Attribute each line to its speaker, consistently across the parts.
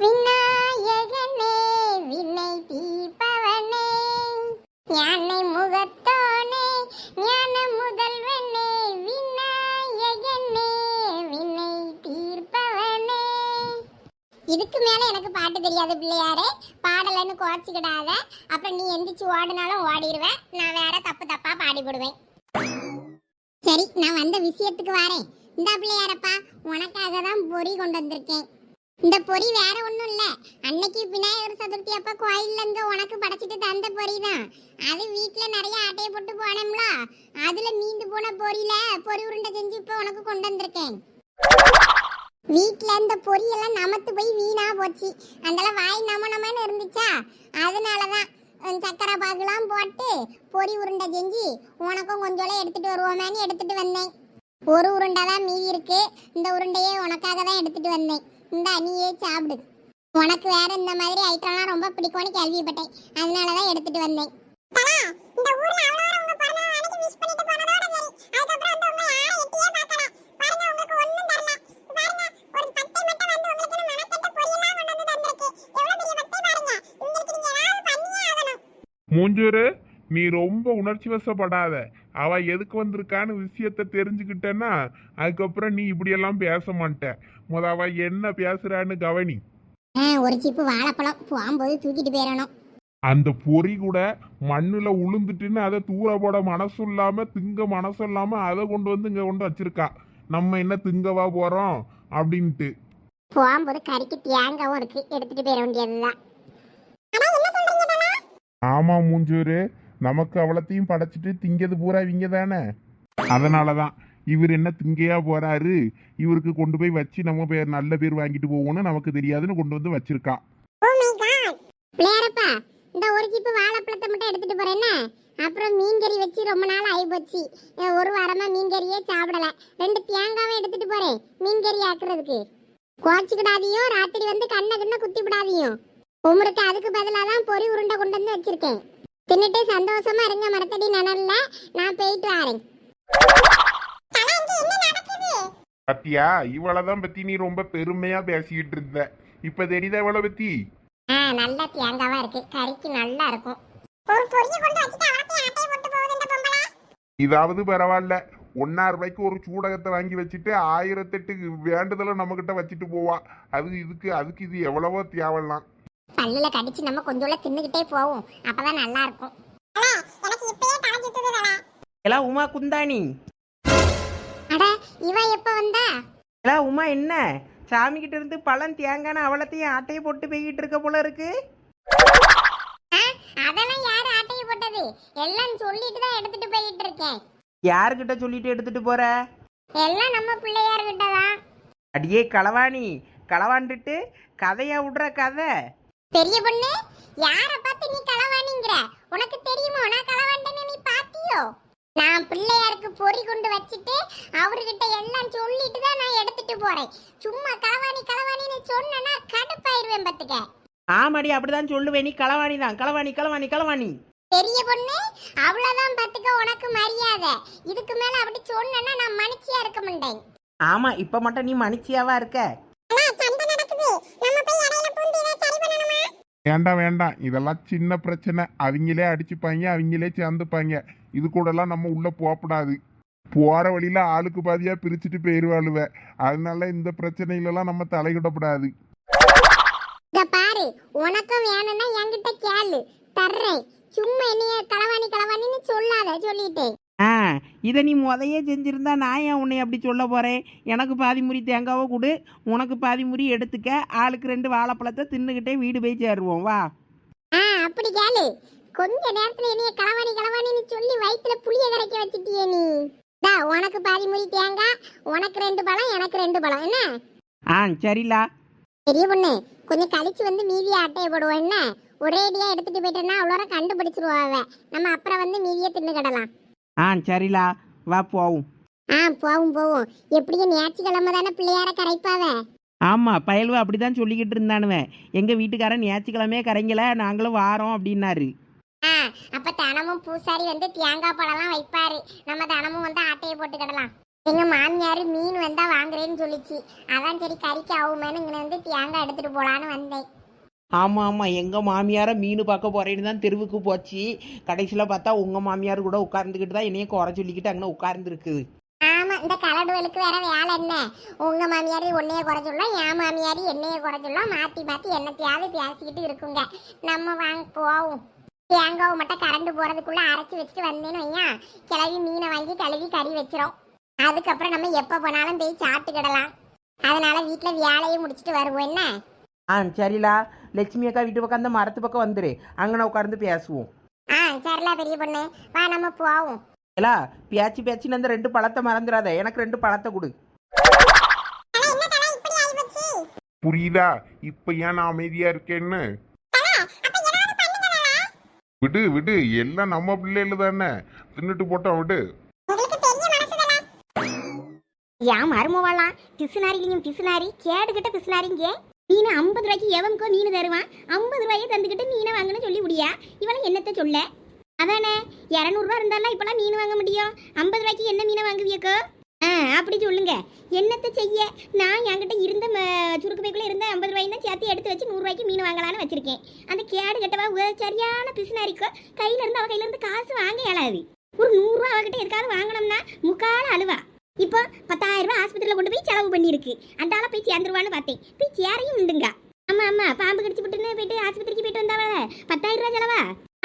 Speaker 1: விநாயகனே வினை தீபவனே ஞானை முகத்தோனே ஞான முதல்வனே விநாயகனே வினை தீர்ப்பவனே. இதுக்கு மேல எனக்கு பாட்டு தெரியாது பிள்ளையாரே. பாடலன்னு குறைச்சிக்கிடாத. அப்புறம் நீ எந்திரிச்சு ஓடினாலும் ஓடிடுவேன் நான் வேற தப்பு தப்பா பாடி போடுவேன் சரி நான் வந்த விஷயத்துக்கு வரேன். இந்த பிள்ளையாரப்பா உனக்காக தான் பொறி கொண்டு வந்திருக்கேன். இந்த பொறி வேற ஒண்ணும் இல்ல. அன்னைக்கு விநாயகர் சதுர்த்தி அப்ப கோயில்ல இருந்து உனக்கு படைச்சிட்டு தந்த பொறி தான். அது வீட்டில் நிறைய அட்டையை போட்டு போனோம்ல. அதுல மீந்து போன பொறியில பொறி உருண்டை செஞ்சு இப்ப உனக்கு கொண்டு வந்திருக்கேன். வீட்டில் இந்த பொரியெல்லாம் நமத்து போய் வீணா போச்சு. அதெல்லாம் வாய் நம நமன்னு இருந்துச்சா? அதனாலதான் தான் சக்கரை பாகுலாம் போட்டு பொரி உருண்டை செஞ்சு உனக்கும் கொஞ்சோல எடுத்துட்டு வருவோமேன்னு எடுத்துட்டு வந்தேன். ஒரு உருண்டை தான் மீதி இருக்கு. இந்த உருண்டையே உனக்காக தான் எடுத்துட்டு வந்தேன். இந்த நீயே சாப்பிடு. உனக்கு வேற இந்த மாதிரி ஐட்டம்லாம் ரொம்ப பிடிக்கும்னு கேள்விப்பட்டேன். அதனால தான் எடுத்துட்டு வந்தேன். இந்த ஊர்ல அவ்வளோ உங்க பிறந்த நாள் விஷ் பண்ணிட்டு போனதோட சரி. அதுக்கப்புறம் வந்து எட்டியே பார்க்கல. பாருங்க உங்களுக்கு ஒண்ணும் தரல பாருங்க ஒரு மட்டும் வந்து உங்களுக்கு நான் மனக்கட்ட பொரியெல்லாம் கொண்டு வந்து தந்திருக்கு. எவ்வளவு பெரிய பாருங்க. நீங்க ஏதாவது பண்ணியே ஆகணும்.
Speaker 2: மூஞ்சூரு நீ ரொம்ப உணர்ச்சி வசப்படாத. அவ எதுக்கு வந்திருக்கான்னு விஷயத்த தெரிஞ்சுக்கிட்டேன்னா அதுக்கப்புறம் நீ இப்படியெல்லாம் பேச மாட்டேன் முத அவ என்ன பேசுறான்னு கவனி.
Speaker 1: ஒரு சிப்பு வாழைப்பழம் போகும்போது தூக்கிட்டு போயிடணும்
Speaker 2: அந்த பொறி கூட மண்ணுல உளுந்துட்டுன்னு அதை தூர போட மனசு இல்லாம திங்க மனசு இல்லாம அதை கொண்டு வந்து இங்க கொண்டு வச்சிருக்கா. நம்ம என்ன திங்கவா போறோம் அப்படின்ட்டு.
Speaker 1: போகும்போது கறிக்கு தேங்காவும் இருக்கு எடுத்துட்டு போயிட வேண்டியதுதான்.
Speaker 2: ஆமா மூஞ்சூரு. நமக்கு அவ்வளத்தையும் படைச்சிட்டு திங்கிறது பூரா இவங்க தானே அதனாலதான். இவர் என்ன திங்கையா போறாரு? இவருக்கு கொண்டு போய் வச்சு நம்ம பேர் நல்ல பேர் வாங்கிட்டு போவோம்னு நமக்கு தெரியாதுன்னு கொண்டு வந்து வச்சிருக்கான்.
Speaker 1: Oh பிள்ளையாரப்பா இந்த ஒரு கிப்பு வாழைப்பழத்தை மட்டும் எடுத்துட்டு போறேன்னா அப்புறம் மீன் கறி வச்சு ரொம்ப நாள் ஆகி போச்சு ஒரு வாரமா மீன் கறியே சாப்பிடல. ரெண்டு தேங்காவும் எடுத்துட்டு போறேன் மீன் கறி ஆக்குறதுக்கு. குவாச்சிக்கிடாதையும் ராத்திரி வந்து கண்ணை கண்ணை குத்தி விடாதையும் உமருக்கு அதுக்கு பதிலாக தான் பொறி உருண்டை கொண்டு வந்து வச்சிருக்கேன். தின்னுட்டு சந்தோஷமா இருங்க மரத்தடி நனல்ல. நான் போயிட்டு வரேன்.
Speaker 2: பத்தியா? இவ்வளவுதான் பத்தி நீ ரொம்ப பெருமையா பேசிக்கிட்டு இருந்த. இப்ப தெரியுதா இவ்வளவு பத்தி?
Speaker 1: ஆ நல்ல தேங்காவா இருக்கு. கறிக்கு நல்லா இருக்கும். ஒரு பொரிய கொண்டு வச்சுட்டு அவரத்தையும் ஆட்டையை போட்டு போகுது இந்த பொம்பளை.
Speaker 2: இதாவது பரவாயில்ல. ஒன்னா ரூபாய்க்கு ஒரு சூடகத்தை வாங்கி வச்சுட்டு ஆயிரத்தெட்டு வேண்டுதலை நம்ம கிட்ட வச்சுட்டு போவா. அது இதுக்கு அதுக்கு இது எவ்வளவோ தேவலாம்.
Speaker 1: பல்லுல கடிச்சு நம்ம கொஞ்சோல தின்னுகிட்டே போவோம். அப்பதான் நல்லா இருக்கும். எனக்கு இப்பயே தலை சுத்துது
Speaker 3: எலா உமா குந்தாணி.
Speaker 1: இவ எப்ப வந்தா?
Speaker 3: எலா உமா என்ன? சாமி கிட்ட இருந்து பழம் தேங்கான அவளத்தையும் ஆட்டையை போட்டு போய்கிட்டு இருக்க போல இருக்கு.
Speaker 1: ஆ, அதெல்லாம் யாரு ஆட்டையை போட்டது? எல்லாம் சொல்லிட்டு தான் எடுத்துட்டு போயிட்டு இருக்கேன்.
Speaker 3: யாருக்கிட்ட சொல்லிட்டு எடுத்துட்டு போற?
Speaker 1: எல்லாம் நம்ம பிள்ளையார்கிட்ட தான்.
Speaker 3: அடியே களவாணி. களவாண்டுட்டு கதையா விடுற கதை.
Speaker 1: பெரிய பொண்ணு யார பார்த்து நீ களவாணிங்கிற? உனக்கு தெரியுமோ? நான் களவாண்டேன்னு நீ பாத்தியோ? நான் பிள்ளையாருக்கு பொறி கொண்டு வச்சுட்டு அவர்கிட்ட எல்லாம் சொல்லிட்டு தான் நான் எடுத்துட்டு போறேன். சும்மா களவாணி களவாணின்னு சொன்னா கடுப்பாயிருவேன் பாத்துக்க
Speaker 3: ஆமாடி அப்படிதான் சொல்லுவேன். நீ களவாணி தான். களவாணி களவாணி களவாணி.
Speaker 1: பெரிய பொண்ணு அவ்வளவுதான் பாத்துக்க உனக்கு மரியாதை. இதுக்கு மேல அப்படி சொன்னா நான் மனுச்சியா இருக்க மாட்டேன்.
Speaker 3: ஆமா இப்ப மட்டும் நீ மனுச்சியாவா இருக்க?
Speaker 1: சண்டை நடக்குது. நம்ம போய் இடையில பூந்து இதை சரி பண்ணணுமா?
Speaker 2: வேண்டாம் வேண்டாம். இதெல்லாம் சின்ன பிரச்சனை. அவங்களே அடிச்சுப்பாங்க அவங்களே சேர்ந்துப்பாங்க. இது கூடலாம் நம்ம உள்ள போகக்கூடாது போற வழியில ஆளுக்கு பாதியா பிரிச்சுட்டு போயிருவாளுவ. அதனால இந்த பிரச்சனையிலலாம் நம்ம தலையிடக்கூடாது
Speaker 1: இத பாரு உனக்கும் வேணும்னா என்கிட்ட கேளு. தர்றேன். சும்மா என்னைய களவாணி களவாணின்னு சொல்லாத சொல்லிட்டேன்.
Speaker 3: ஆ இதை நீ முதையே செஞ்சிருந்தா நான் ஏன் உன்னை அப்படி சொல்ல போறேன்? எனக்கு பாதி முறி தேங்காவை கொடு உனக்கு பாதி முறி எடுத்துக்க. ஆளுக்கு ரெண்டு வாழைப்பழத்தை தின்னுக்கிட்டே வீடு போய் சேருவோம் வா.
Speaker 1: ஆ அப்படி கேளு. கொஞ்ச நேரத்துல என்னைய களவாணி களவாணின்னு சொல்லி வயித்துல புளிய கரைக்க வச்சிட்டியே நீ. டா உனக்கு பாதி முறி தேங்காய் உனக்கு ரெண்டு பழம் எனக்கு ரெண்டு பழம். என்ன?
Speaker 3: ஆ சரிலா.
Speaker 1: பெரிய பொண்ணு கொஞ்சம் கழிச்சு வந்து மீதியை அட்டையை போடுவோம். என்ன? ஒரேடியா எடுத்துட்டு போயிட்டேன்னா அவ்வளோ கண்டுபிடிச்சிருவாவ நம்ம அப்புறம் வந்து மீதியை தின்னுக்கிடலாம்
Speaker 3: ஆ சரிலா. வா போவோம்.
Speaker 1: ஆ போவும் போவும். எப்படியும் ஞாயிற்றுக்கிழமை தானே பிள்ளையார கரைப்பாவ
Speaker 3: ஆமாம் பயலுவ அப்படி தான் சொல்லிக்கிட்டு இருந்தானுவேன் எங்கள் வீட்டுக்காரன் ஞாயிற்றுக்கிழமையே கரைங்கல நாங்களும் வாரோம் அப்படின்னாரு.
Speaker 1: ஆ அப்ப தினமும் பூசாரி வந்து தேங்காய் பழம்லாம் வைப்பாரு. நம்ம தினமும் வந்து ஆட்டையை போட்டுக்கிடலாம்
Speaker 4: எங்க மாமியார் மீன் வந்தா வாங்குறேன்னு சொல்லிச்சு. அதான் சரி கறிக்கு ஆகுமேனு இங்க வந்து தேங்காய் எடுத்துட்டு போலான்னு வந்தேன்.
Speaker 3: ஆமாம் ஆமாம் எங்கள் மாமியாரை மீன் பார்க்க போறேன்னு தான் தெருவுக்கு போச்சு. கடைசியில் பார்த்தா உங்கள் மாமியார் கூட உட்கார்ந்துக்கிட்டு தான் என்னையும் குறை சொல்லிக்கிட்டு அங்கே உட்கார்ந்துருக்குது
Speaker 4: ஆமா இந்த கலடுவலுக்கு வேற வேலை என்ன? உங்க மாமியாரி உன்னைய குறை சொல்லலாம் என் மாமியாரி என்னைய குறை சொல்லலாம் மாத்தி மாத்தி என்னத்தையாவது பேசிக்கிட்டு இருக்குங்க. நம்ம வாங்க போவோம். தேங்காவை மட்டும் கரண்ட் போறதுக்குள்ள அரைச்சி வச்சுட்டு வந்தேன்னு வையா? கிளவி மீனை வாங்கி கழுவி கறி வச்சிரும். அதுக்கப்புறம் நம்ம எப்ப போனாலும் போய் சாப்பிட்டுக்கிடலாம் அதனால வீட்டுல வேலையை முடிச்சிட்டு வருவோம். என்ன?
Speaker 3: ஆ சரிலா. லட்சுமி அக்கா வீட்டு பக்கம் அந்த மரத்து பக்கம் வந்துரு. அங்கே உட்கார்ந்து பேசுவோம்.
Speaker 4: ஆ சரிலா பெரிய பொண்ணு. வா நம்ம போவோம்.
Speaker 3: ஏலா பேச்சு பேச்சுன்னு அந்த ரெண்டு பழத்தை மறந்துடாத. எனக்கு ரெண்டு பழத்தை கொடு.
Speaker 2: புரியுதா? இப்ப ஏன் நான் அமைதியா இருக்கேன்னு? விடு விடு. எல்லாம் நம்ம பிள்ளைகள் தானே. தின்னுட்டு போட்டோம் விடு.
Speaker 4: ஏன் மருமவாளாம் பிசுனாரிலையும் பிசுனாரி கேடுகிட்ட பிசுனாரிங்க. மீன் ஐம்பது ரூபாய்க்கு எவனுக்கோ மீன் தருவான். ஐம்பது ரூபாயை தந்துக்கிட்டு மீனை வாங்கன்னு சொல்லி முடியா இவனை என்னத்த சொல்ல? அதானே இரநூறுவா இருந்தாலும் இப்பெல்லாம் மீன் வாங்க முடியும். ஐம்பது ரூபாய்க்கு என்ன மீனை வாங்குவியக்கோ? ஆ அப்படி சொல்லுங்க. என்னத்தை செய்ய? நான் என்கிட்ட இருந்த ம- சுருக்கு இருந்த ஐம்பது ரூபாயும் தான் சேர்த்து எடுத்து வச்சு நூறுரூவாய்க்கு மீன் வாங்கலாம்னு வச்சிருக்கேன். அந்த கேடு கட்டவா சரியான பிசுனாரிக்கோ கையிலேருந்து இருந்து அவ காசு வாங்க இயலாது. ஒரு நூறுரூவா அவகிட்ட எதுக்காவது வாங்கினோம்னா முக்கால அழுவா. இப்போ பத்தாயிரம் ரூபாய் ஆஸ்பத்திரியில் கொண்டு போய் செலவு பண்ணியிருக்கு. அந்தால போய் சேர்ந்துருவான்னு பார்த்தேன். போய் சேரையும் உண்டுங்க. ஆமாம் ஆமாம் பாம்பு கடிச்சு விட்டுன்னு போயிட்டு ஆஸ்பத்திரிக்கு போயிட்டு வந்தாவல பத்தாயிரம் ரூபாய் செலவா?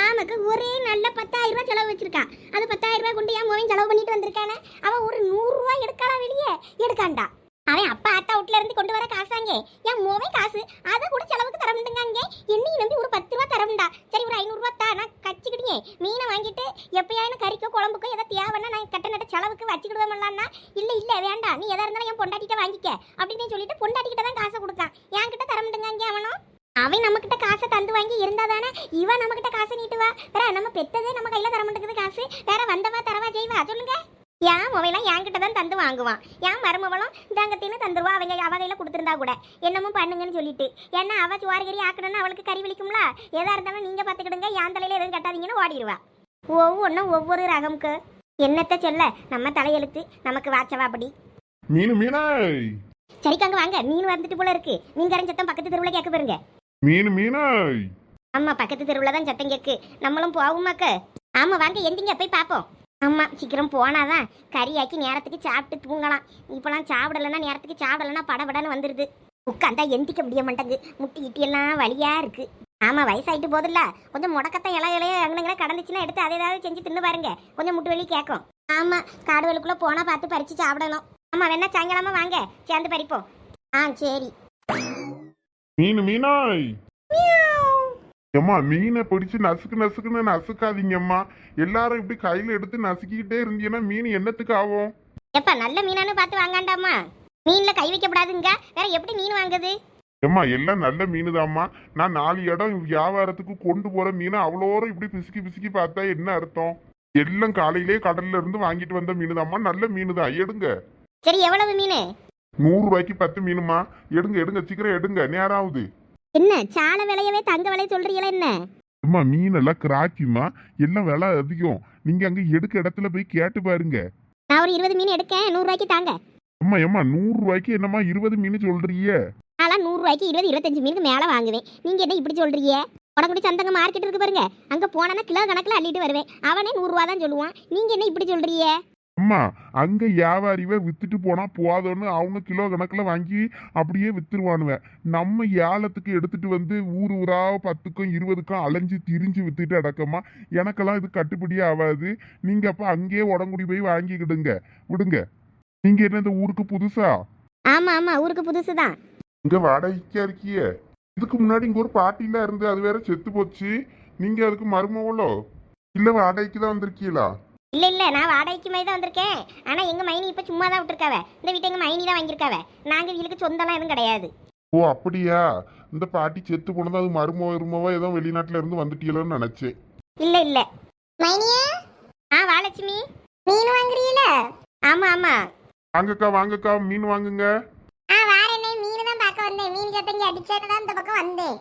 Speaker 4: ஆமாக்கா ஒரே நல்ல பத்தாயிரம் ரூபாய் செலவு வச்சிருக்கான் அது பத்தாயிரம் ரூபாய் கொண்டு என் மோவன் செலவு பண்ணிட்டு வந்திருக்கானே. அவன் ஒரு நூறுரூவா எடுக்கலாம் வெளியே எடுக்காண்டா. அவன் அப்பா அத்தா வீட்ல இருந்து கொண்டு வர காசாங்க. என் மோவன் காசு. அதை கூட செலவுக்கு தர முடியுங்க என்னையும் நம்பி ஒரு பத்து ரூபா தரமுண்டா. சரி ஒரு ஐநூறு ரூபா தா நான் கச்சிக்கிட்டே மீனை வாங்கிட்டு எப்பயாவது கறிக்கோ குழம்புக்கோ எதை தேவைன்னா நான் கட்ட நட்ட செலவுக்கு வச்சுக்கிடுவேன்லான்னா இல்ல இல்ல வேண்டாம். நீ எதா இருந்தாலும் என் பொண்டாட்டிகிட்ட வாங்கிக்க. அப்படின்னு சொல்லிட்டு பொண்டாட்டிக்கிட்ட தான் காசை கொடுத்தான். என்கிட்ட தர முடியுங்க அவனும். அவன் நம்ம கிட்ட காசை தந்து வாங்கி இருந்தா தானே? இவன் நம்ம கிட்ட காசை நீட்டுவா வேற நம்ம பெத்ததே நம்ம கையில தர மாட்டேங்குது காசு. வேற வந்தவா தரவா செய்வா சொல்லுங்க. என் மொபைலாம் என்கிட்ட தான் தந்து வாங்குவான். என் மருமவளும் தங்கத்தின்னு தந்துருவா. அவங்க அவ கையில கொடுத்துருந்தா கூட. என்னமோ பண்ணுங்கன்னு சொல்லிட்டு. ஏன்னா அவ சுவாரி கறி ஆக்கணும்னா அவளுக்கு கறி வலிக்கும்ல எதா இருந்தாலும் நீங்க பாத்துக்கிடுங்க. என் தலையில எதுவும் கட்டாதீங்கன்னு ஓடிடுவா. ஒவ்வொன்றும் ஒவ்வொரு ரகம்க்கு. என்னத்த சொல்ல? நம்ம தலையெழுத்து. நமக்கு வாச்சவா அப்படி?
Speaker 2: மீன் மீனாய்.
Speaker 4: சரிக்காங்க வாங்க. மீன் வந்துட்டு போல இருக்கு. மீன்காரன் சத்தம் பக்கத்து தெருவில் கேட்க பாருங்க
Speaker 2: மீன் மீனாய்
Speaker 4: ஆமா பக்கத்து தெருவில் தான் சத்தம் கேக்கு. நம்மளும் போவோமாக்க ஆமா வாங்க எந்திங்க போய் பார்ப்போம் ஆமா சீக்கிரம் போனாதான் கறியாக்கி நேரத்துக்கு சாப்பிட்டு தூங்கலாம். இப்பெல்லாம் சாப்பிடலன்னா நேரத்துக்கு சாப்பிடலன்னா படபடன்னு வந்துருது. உட்காந்தா எந்திக்க முடிய மாட்டேங்குது. முட்டி இட்டி எல்லாம் வலியா இருக்கு. ஆமா வயசாயிட்டு போதில்ல. கொஞ்சம் முடக்கத்தான் இலைய இலைய அங்கனங்க கடந்துச்சுன்னா எடுத்து அதை ஏதாவது செஞ்சு தின்னு பாருங்க. கொஞ்சம் முட்டு வலி கேட்கும் ஆமா காடு வலுக்குள்ள போனா பார்த்து பறிச்சு சாப்பிடணும். ஆமா வேணா சாயங்காலமா வாங்க. சேர்ந்து பறிப்போம். ஆ சரி.
Speaker 2: மீன் மீனாய் ஏம்மா மீனை பிடிச்சு நசுக்கு நசுக்குன்னு நசுக்காதீங்கம்மா. எல்லாரும் இப்படி கையில எடுத்து நசுக்கிக்கிட்டே இருந்தீங்கன்னா மீன் என்னத்துக்கு ஆகும்?
Speaker 4: எப்பா நல்ல மீனானு பார்த்து வாங்காண்டாமா மீன்ல கை வைக்கப்படாதுங்க. வேற எப்படி மீன் வாங்குது?
Speaker 2: ஏம்மா எல்லாம் நல்ல மீனுதாம்மா. நான் நாலு இடம் வியாபாரத்துக்கு கொண்டு போற மீனை அவ்வளோரம் இப்படி பிசுக்கி பிசுக்கி பார்த்தா என்ன அர்த்தம்? எல்லாம் காலையிலே கடல்ல இருந்து வாங்கிட்டு வந்த மீனுதாம்மா. நல்ல மீனுதான். எடுங்க.
Speaker 4: சரி எவ்வளவு மீன்?
Speaker 2: நூறு ரூபாய்க்கு பத்து மீனுமா? எடுங்க எடுங்க சீக்கிரம் எடுங்க நேரம் ஆகுது
Speaker 4: என்ன சால விலையவே தங்க விலை சொல்றீங்களா என்ன?
Speaker 2: அம்மா மீனெல்லாம் கிராக்கிமா எல்லாம் விலை அதிகம். நீங்க அங்க எடுக்க இடத்துல போய் கேட்டு பாருங்க.
Speaker 4: நான் ஒரு இருபது மீன் எடுக்கேன் நூறு ரூபாய்க்கு தாங்க.
Speaker 2: அம்மா ஏம்மா நூறு ரூபாய்க்கு என்னம்மா இருபது மீன் சொல்றீங்க?
Speaker 4: நான்லாம் நூறு ரூபாய்க்கு இருபது இருபத்தஞ்சு மீனுக்கு மேல வாங்குவேன். நீங்க என்ன இப்படி சொல்றீங்க? உடம்புடி சந்தங்க மார்க்கெட் இருக்கு பாருங்க. அங்க போனா கிலோ கணக்குல அள்ளிட்டு வருவேன். அவனே நூறு ரூபா தான் சொல்லுவான். நீங்க என்ன இப்படி சொல்றீங்க?
Speaker 2: அம்மா அங்க வியாபாரிவே வித்துட்டு போனா போதும்னு அவங்க கிலோ கணக்குல வாங்கி அப்படியே வித்துருவானுவ. நம்ம ஏலத்துக்கு எடுத்துட்டு வந்து ஊர் ஊரா பத்துக்கும் இருபதுக்கும் அலைஞ்சு திரிஞ்சு வித்துட்டு அடக்கமா எனக்கெல்லாம் இது கட்டுப்படியே ஆகாது. நீங்க அப்ப அங்கேயே உடங்குடி போய் வாங்கிக்கிடுங்க. விடுங்க. நீங்க என்ன இந்த ஊருக்கு புதுசா?
Speaker 4: ஆமா ஆமா ஊருக்கு புதுசு தான்
Speaker 2: இங்க வாடகைக்கா இருக்கிய. இதுக்கு முன்னாடி இங்க ஒரு பாட்டில இருந்து அது வேற செத்து போச்சு. நீங்க அதுக்கு மருமவளோ இல்ல வாடகைக்கு தான் வந்திருக்கீங்களா
Speaker 4: இல்ல இல்ல நான் வாடகைக்கு மாதிரி தான் வந்திருக்கேன். ஆனா எங்க மைனி இப்ப சும்மா தான் விட்டுருக்காவ. இந்த வீட்டை எங்க மைனி தான் வாங்கியிருக்காவ. நாங்க வீட்டுக்கு சொந்தம்லாம் எதுவும் கிடையாது.
Speaker 2: ஓ அப்படியா? இந்த பாட்டி செத்து போனது அது மருமோ இருமவோ ஏதோ வெளிநாட்டுல இருந்து வந்துட்டீங்களோன்னு நினைச்சேன்.
Speaker 4: இல்ல இல்ல. மைனியா ஆ வாலட்சுமி. மீன் வாங்குறீல? ஆமா ஆமா.
Speaker 2: வாங்கக்கா வாங்கக்கா மீன் வாங்குங்க.
Speaker 4: ஆ வாரேனே மீன் தான் பார்க்க வந்தேன். மீன் சத்தங்க அடிச்சேன்னு தான் இந்த பக்கம் வந்தேன்.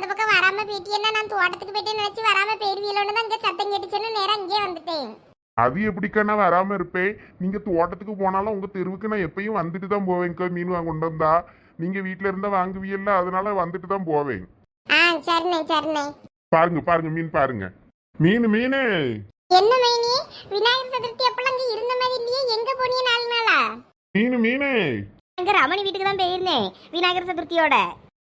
Speaker 4: அந்த பக்கம் வராம போயிட்டீங்கன்னா நான் தோட்டத்துக்கு போயிட்டு நினைச்சு வராம போயிருவீங்களோன்னு தான் இங்க சத்தம் கேட்டுச்சுன்னு நேரா இங்கே வந்துட்டேன்.
Speaker 2: அது எப்படிக்கா நான் வராம இருப்பேன்? நீங்க தோட்டத்துக்கு போனாலும் உங்க தெருவுக்கு நான் எப்பயும் வந்துட்டு தான் போவேன்க்கா மீன் வாங்க கொண்டு வந்தா நீங்க வீட்ல இருந்தா வாங்குவீல்ல அதனால வந்துட்டு தான் போவேன்.
Speaker 1: ஆ சரிண்ணே சரிண்ணே.
Speaker 2: பாருங்க பாருங்க மீன் பாருங்க. மீன் மீன்!
Speaker 1: என்ன மைனி? விநாயகர் சதுர்த்தி அப்பெல்லாம் இங்க இருந்த மாதிரி இல்லையே? எங்க போனீங்க நாலு நாளா?
Speaker 2: மீன் மீன்!
Speaker 1: அங்க ரமணி வீட்டுக்கு தான் போயிருந்தேன் விநாயகர் சதுர்த்தியோட.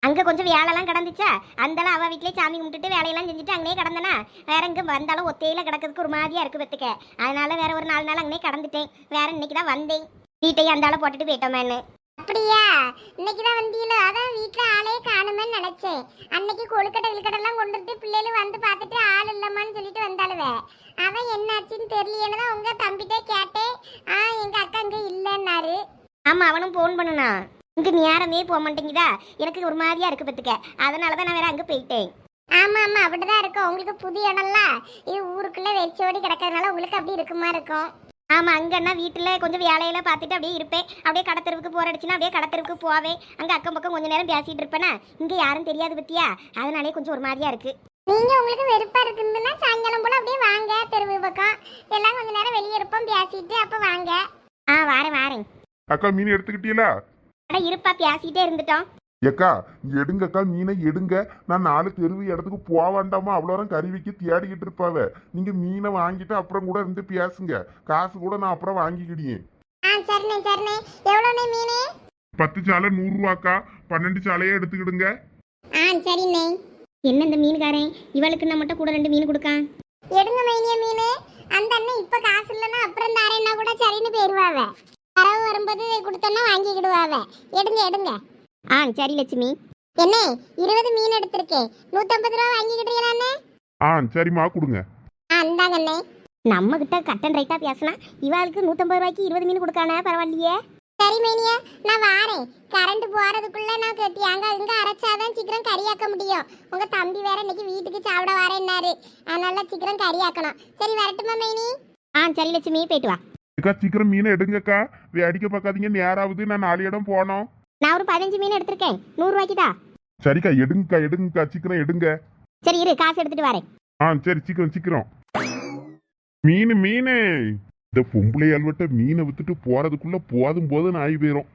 Speaker 1: அங்க கொஞ்சம் வேலைலாம் கிடந்துச்சா? அந்தாலும் அவ வீட்லயே சாமி கும்பிட்டுட்டு வேலையெல்லாம் செஞ்சுட்டு அங்கேயே கிடந்தனா வேற எங்க வந்தாலும் ஒத்தையில கிடக்கிறதுக்கு ஒரு மாதிரியா இருக்கு பத்துக்க அதனால வேற ஒரு நாலு நாள் அங்கேயே கடந்துட்டேன். வேற இன்னைக்கு தான் வந்தேன். வீட்டையும் அந்தால போட்டுட்டு போயிட்டோமேன்னு. அப்படியா? இன்னைக்கு தான் வந்தீங்களோ? அதான் வீட்ல ஆளே காணுமே நினைச்சேன். அன்னைக்கு கொழுக்கட்டை விழுக்கட்டெல்லாம் கொண்டுட்டு பிள்ளைகள் வந்து பார்த்துட்டு ஆள் இல்லம்மான்னு சொல்லிட்டு வந்தாளுவே. அதான் என்னாச்சுன்னு தெரியலையேன்னு தான் உங்க தம்பிட்டே கேட்டேன். ஆ எங்க அக்கா அங்க இல்லைன்னாரு. ஆமா அவனும் ஃபோன் பண்ணுனா இங்க நேரமே போக மாட்டேங்குதா? எனக்கு ஒரு மாதிரியா இருக்கு பத்துக்க அதனால தான் நான் வேற அங்க போயிட்டேன். ஆமா ஆமா அப்படிதான் இருக்கும். உங்களுக்கு புது இடம்ல. இது ஊருக்குள்ள வெறிச்சோடி கிடக்கிறதுனால உங்களுக்கு அப்படி இருக்குமா இருக்கும்? ஆமா அங்கன்னா வீட்டுல கொஞ்சம் வேலையில பார்த்துட்டு அப்படியே இருப்பேன். அப்படியே கடத்தெருவுக்கு போற அடிச்சுன்னா அப்படியே கடத்தெருவுக்கு போவேன். அங்க அக்கம் பக்கம் கொஞ்ச நேரம் பேசிட்டு இருப்பேனா? இங்க யாரும் தெரியாது பத்தியா அதனாலே கொஞ்சம் ஒரு மாதிரியா இருக்கு. நீங்க உங்களுக்கு வெறுப்பா இருக்குன்னா சாயங்காலம் போல அப்படியே வாங்க. தெருவு பக்கம். எல்லாம் கொஞ்ச நேரம் வெளியே இருப்போம். பேசிட்டு அப்ப வாங்க. ஆ வாரேன் வாரேன்.
Speaker 2: அக்கா மீன் எடுத்துக்கிட்டீங்களா?
Speaker 1: அட இருப்பா பேசிட்டே இருந்துட்டோம்.
Speaker 2: ஏக்கா எடுங்கக்கா மீனை எடுங்க. நான் நாலு தெருவு இடத்துக்கு போக வேண்டாமா அவ்வளோ கருவிக்கு தேடிக்கிட்டு இருப்பாவ. நீங்க மீனை வாங்கிட்டு அப்புறம் கூட இருந்து பேசுங்க. காசு கூட நான் அப்புறம் வாங்கிக்கிடியேன்
Speaker 1: ஆ சரிண்ணே சரிண்ணே. எவ்வளோண்ணே மீன்?
Speaker 2: பத்து சாலை நூறுரூவாக்கா. பன்னெண்டு சாலையே எடுத்துக்கிடுங்க.
Speaker 1: ஆ சரிண்ணே. என்ன இந்த மீன்காரன்? இவளுக்கு நான் மட்டும் கூட ரெண்டு மீன் கொடுக்கான் எடுங்க மைனிய மீன். அந்த அண்ணன் இப்ப காசு இல்லைன்னா அப்புறம் தாரேன்னா கூட சரின்னு போயிருவாவ. வரவு வரும்போது கொடுத்தோன்னா வாங்கிக்கிடுவாவ எடுங்க எடுங்க. ஆ சரி லட்சுமி. என்ன இருபது மீன் எடுத்திருக்கேன் நூத்தம்பது ரூபா வாங்கிக்கிட்டீங்களாண்ணே
Speaker 2: ஆ சரிம்மா கொடுங்க.
Speaker 1: ஆ இந்தாங்கண்ணே நம்ம கிட்ட கட்டன் ரைட்டா பேசினா இவாளுக்கு நூத்தம்பது ரூபாய்க்கு இருபது மீன் கொடுக்கானே? பரவாயில்லையே. சரி மேனியா நான் வாரேன். கரண்ட் போறதுக்குள்ள நான் கட்டி அங்க இங்க அரைச்சாதான் சீக்கிரம் கறியாக்க முடியும். உங்க தம்பி வேற இன்னைக்கு வீட்டுக்கு சாப்பிட வரேன்னாரு. அதனால சீக்கிரம் கறியாக்கணும். சரி வரட்டுமா மேனி? ஆ சரி லட்சுமி போயிட்டு வா.
Speaker 2: அக்கா சீக்கிரம் மீனை எடுங்கக்கா. வேடிக்கை பார்க்காதீங்க. நேராவது நான் நாலு இடம் போனோம்.
Speaker 1: நான் ஒரு பதினஞ்சு மீன் எடுத்திருக்கேன். நூறு ரூபாய்க்கு தான்
Speaker 2: சரிக்கா எடுங்கக்கா எடுங்கக்கா சீக்கிரம் எடுங்க.
Speaker 1: சரி இரு காசு எடுத்துட்டு வரேன்.
Speaker 2: ஆ சரி சீக்கிரம் சீக்கிரம். மீன் மீன். இந்த பொம்பளை அல்வட்ட மீனை வித்துட்டு போறதுக்குள்ள போதும் போதும் ஆகி போயிரும்.